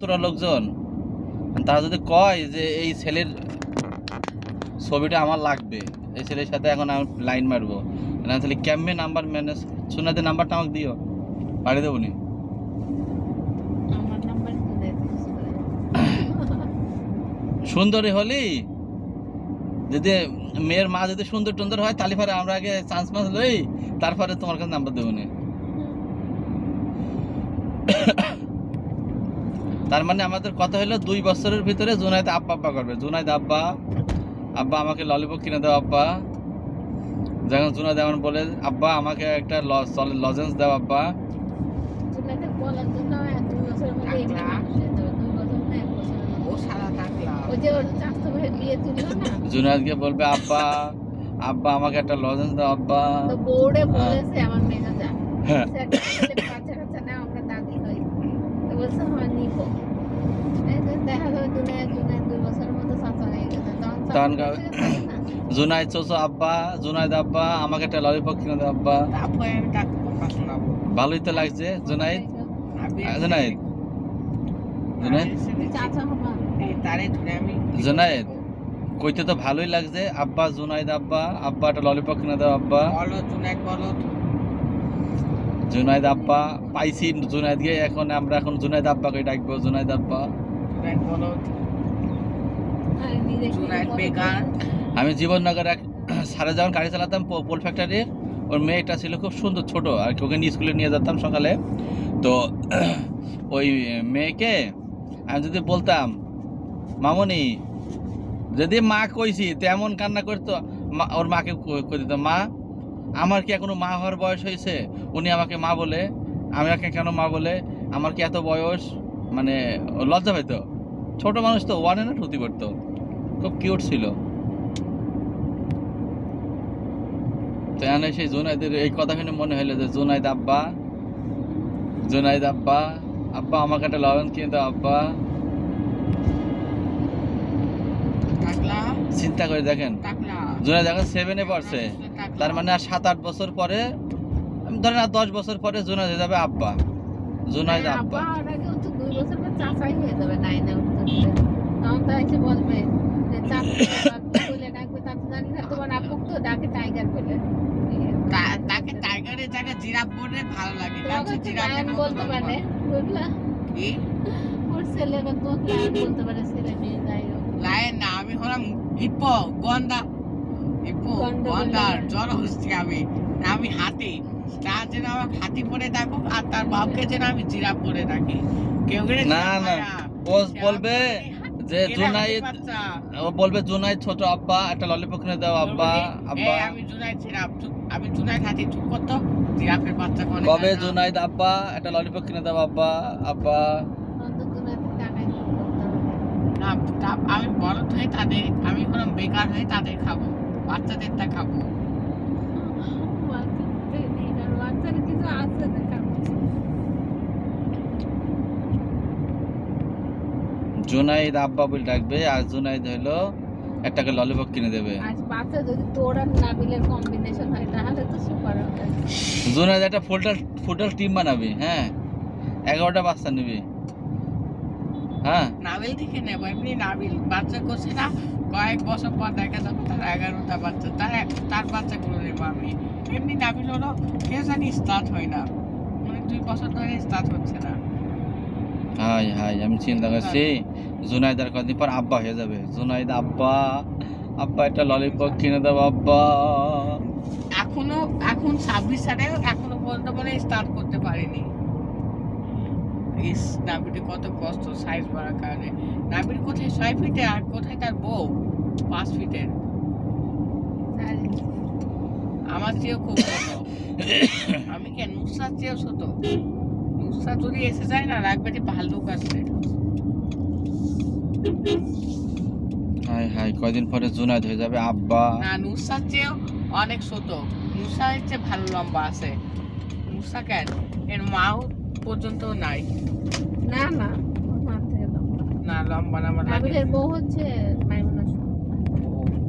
তোরা লোকজন। তারা যদি কয় যে এই ছেলের ছবিটা আমার লাগবে এই ছেলের সাথে এখন আমি লাইন মারবো তাহলে কেমনে নাম্বার ম্যানেজ সোনাদের নাম্বারটা আমাকে দিও পাঠিয়ে দেবো নি। সুন্দরী হলি যদি মেয়ের মা যদি সুন্দর টুন্দর হয় তাহলে পরে আমরা আগে চান্স মাস লই তারপরে তোমার কাছে নাম্বার দেবো নি। তার মানে আমাদের কথা হলো দুই বছরের ভিতরে জুনাইদ আব্বা আব্বা করবে। জুনাইদ আব্বা আব্বা আমাকে ললিপপ কিনে দাও আব্বা। যখন জুনাইদ এমন বলে আব্বা আমাকে একটা লজেন্স দাও আব্বা। হয়ে জুনাইদকে বলবে আব্বা আব্বা আমাকে একটা লজেন্স দাও আব্বা। বোর্ডে বলেছে আমার মেয়ে হ্যাঁ সে একটা ছেলে বাচ্চা কাচ্চা না আমরা দাদি হই তো বলছে হ্যাঁ নিব এই যে দেখা যাবে দুনিয়া দুনিয়া দুই বছরের মধ্যে চাচা হয়ে গেছে তখন চাচা তখন বলছে, "না, জুনাইদ চোচো আব্বা জুনাইদ আব্বা আমাকে একটা ললিপপ কিনে দাও আব্বা। ভালোই তো লাগছে জুনাইদ? জুনাইদ? জুনাইদ? জুনাইদ কইতে তো ভালোই লাগছে আব্বা জুনাইদ আব্বা আব্বা একটা ললিপপ কিনে দাও আব্বা। জুনাইদ জুনাইদ আব্বা পাইছি জুনাইদকে এখন আমরা এখন জুনাইদ আব্বাকে ডাকবো জুনাইদ আব্বা। আমি জীবননগর এক সারে যখন গাড়ি চালাতাম পোল ফ্যাক্টরি ওর মেয়েটা ছিল খুব সুন্দর, ছোট, আর কি, ওকে নিয়ে স্কুলে নিয়ে যেতাম সকালে। তো, ওই মেয়েকে আমি যদি বলতাম, মামনি, যদি মা কইছি, তেমন কান্না করতো ওর মাকে কই দিত মা, আমার কি এখনও মা হওয়ার বয়স হয়েছে? উনি আমাকে মা বলে, আমি ওকে কেন মা বলে? আমার কি এত বয়স? মানে লজ্জা পাইতো? ছোট মানুষ তো ওয়ানে না টুতি করতো খুব কিউট ছিল। তো সেই জুনাইদের এই কথা শুনে মনে হলো যে জুনাইদ আব্বা জুনাইদ আব্বা আব্বা আমাকে একটা লবণ কিনে দাও আব্বা। চিন্তা করে দেখেন। জুনাইদ এখন সেভেনে পড়ছে। তার মানে আর সাত আট বছর পরে ধরেন আর দশ বছর পরে জুনাইদ হয়ে যাবে আব্বা। জুনাইদ হ্যাঁ, আব্বা তো দুই বছর পর চাচাই হয়ে যাবে নাইনে উঠতে। তখন তো এসে বলবে যে চাচা বলে ডাকবে তা তো জানি না। তোমার আপুক তো ডাকে টাইগার বলে। তাকে টাইগারের জায়গায় জিরাফ বলে ভালো লাগে। কারণ সে তো জিরাফের লায়ন মতো বলতে পারে বুঝলা? কি? ওর ছেলে বা বলতে পারে ছেলে মেয়ে যাই হোক। লায়ন না আমি হলাম হিপ্পো গন্ডা গন্ডার। জ্বর হচ্ছে আমি আমি হাতি। তার জন্য আমার হাতি পরে ডাকো আর তার বাপকে যেন আমি জিরাফ পরে ডাকি কেউ না না ও বলবে যে জুনাইদ ও বলবে জুনাইদ ছোট আব্বা একটা ললিপপ কিনে দাও আব্বা আব্বা। আমি জুনাইদ জিরাফ। চুপ- আমি জুনাইদ হাতি চুপ করতো জিরাফের বাচ্চা করে কবে জুনাইদ আব্বা একটা ললিপপ কিনে দাও আব্বা আব্বা। তা- আমি বড় হয়ে তাদের আমি হলাম বেকার হয়ে তাদের বাচ্চাদেরটা খাব। বাচ্চাদের নেই, কিছু আছে না কারণ জুনাইদ আব্বা বলে ডাকবে আর জুনাইদ হলো একটাকে ললিপপ কিনে দেবে। আজ বাচ্চা যদি তোর আর নাবিলের কম্বিনেশন হয় তাহলে তো সুপার হবে। জুনাইদ একটা ফুটবল ফুটবল টিম বানাবি হ্যাঁ? এগারোটা বাচ্চা নিবি। হ্যাঁ। নাবিল থেকে নেব এমনি নাবিল। বাচ্চা করছে না কয়েক বছর পর দেখা যাবে তার এগারোটা বাচ্চা তার তার বাচ্চাগুলো নেব আমি। এমনি নাবিল হলো কে জানি স্টার্ট হয় না। মানে দুই বছর ধরে স্টার্ট হচ্ছে না। হাই হাই আমি চিন্তা করছি জুনাইদ আর কদিন পর আব্বা হয়ে যাবে। জুনাইদ আব্বা আব্বা একটা ললিপপ কিনে দেবো আব্বা। এখনও এখন ছাব্বিশ সালে এখনও পর্যন্ত মানে স্টার্ট করতে পারিনি। ইস নাবিটি কত কষ্ট সাইজ বাড়ার কারণে। নাবির কোথায় ছয় ফিটে আর কোথায় তার বউ? পাঁচ ফিটের। আমার চেয়েও খুব আমি কেন নুসরাত চেয়েও ছোট? নুসরাত যদি এসে যায় না রাখবে যে ভাল্লুক আসছে হাই হাই কয়দিন পরে জুনাইদ হয়ে যাবে? আব্বা। না নুসরাত চেয়েও অনেক ছোট। নুসরাত চেয়ে ভালো লম্বা আছে। নুসরা কেন? এর মাও পর্যন্ত নাই না না। না লম্বা না আমার বউ হচ্ছে